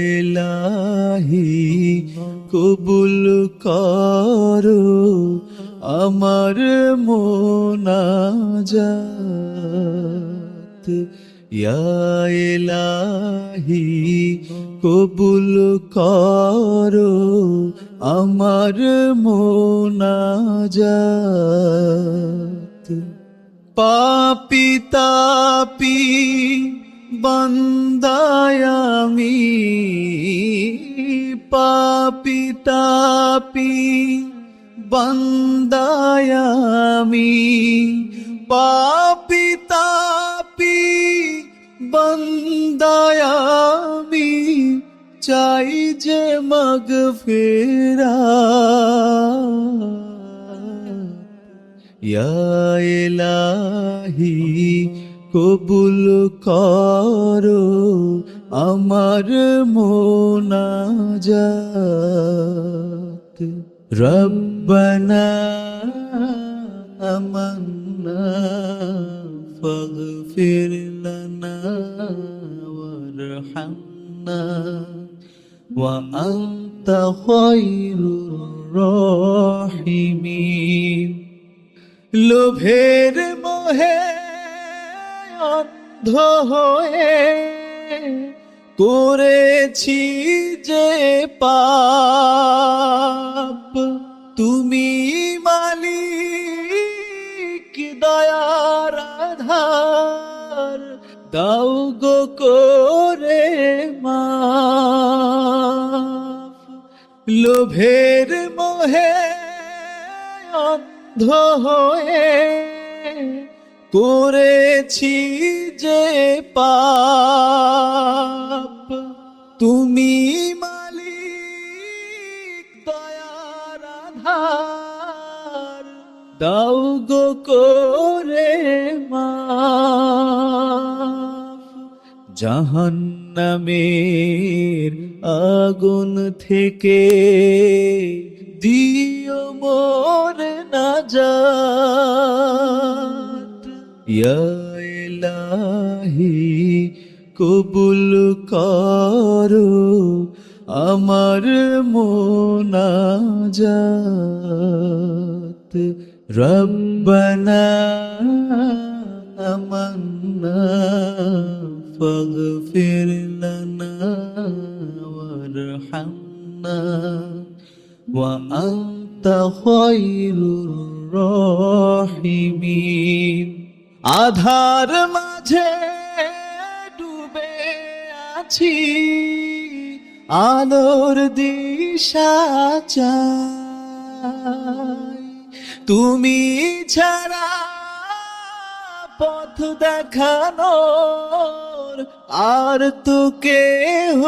ইলাহি কবুল করো আমার মোনাজাত। ইলাহি কবুল করো আমার মোনাজাত। পাপি তাপি বন্দায়ামি পাপি তাপি বন্দায়ামি পাপি তাপি বন্দায়ামি চাই যে মগ ফেরা। ইলাহি কবুল করো আমার মোনাজাত। রব্বানা আমান্না, ফাগফির লানা ওয়ারহামনা। ওয়া আনতা খায়রুর রাহিমিন। লোভের মোহে অন্ধ হয়ে করেছি যে পাপ। তুমি মালিক দয়ার আধার, দাও গো করে মাফ। লোভের মোহে অন্ধ হয়ে করেছি যে পাপ। তুমি মালিক, দয়ার আধার। দাও গো করে মাফ। জাহান্নামের আগুন থেকে দিও মোর নাজাত ইয়াহি কবুল করো আমার মোনাজাত। রব্বানা আমান্না ফাগফির লানা ওয়ারহামনা। ওয়া আনতা খায়রুর রাহিমিন। আধার মাঝে ডুবে আছি, আলোর দিশা চাই। তুমি ছাড়া পথ দেখানোর আর তো কেহ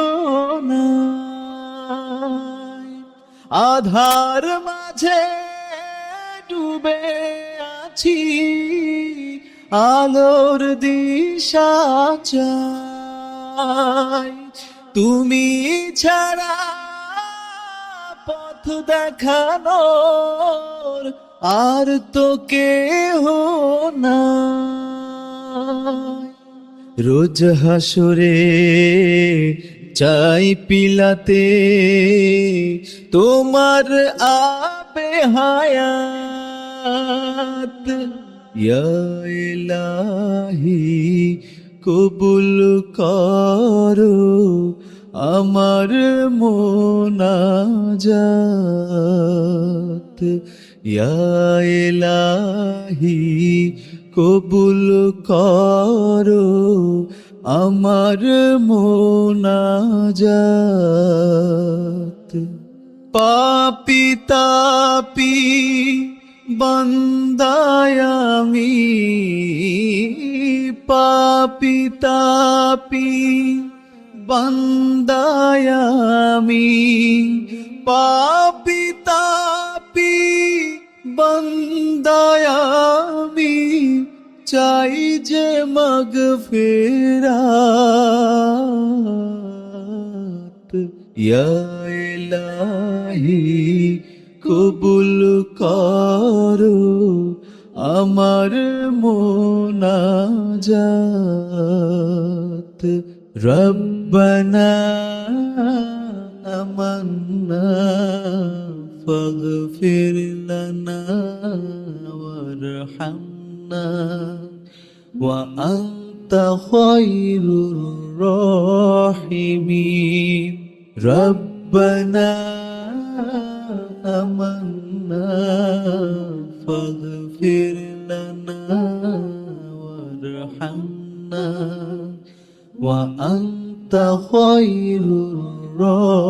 নাই। আধার মাঝে ডুবে আছি আলোর দিশা চাই। তুমি ছাড়া পথ দেখানোর আর তো কেহ না রোজ হাসরে চাই পিলাতে তোমার আবে হায়াত ইলাহি কবুল করো আমার মোনাজাত। ইলাহি কবুল করো আমার মোনাজাত। পাপি তাপি বন্দায়ামি পাপি তাপি বন্দায়ামি পাপি তাপি বন্দায়ামি চাই যে মগ ফেরাত। ইয়া ইলাহি কবুল করো আমার মোনাজাত রব ربنا آمنا فاغفر لنا وارحمنا وأنت خير الراحمين ربنا آمنا فاغفر لنا وارحمنا. وأنت خير الراحمين.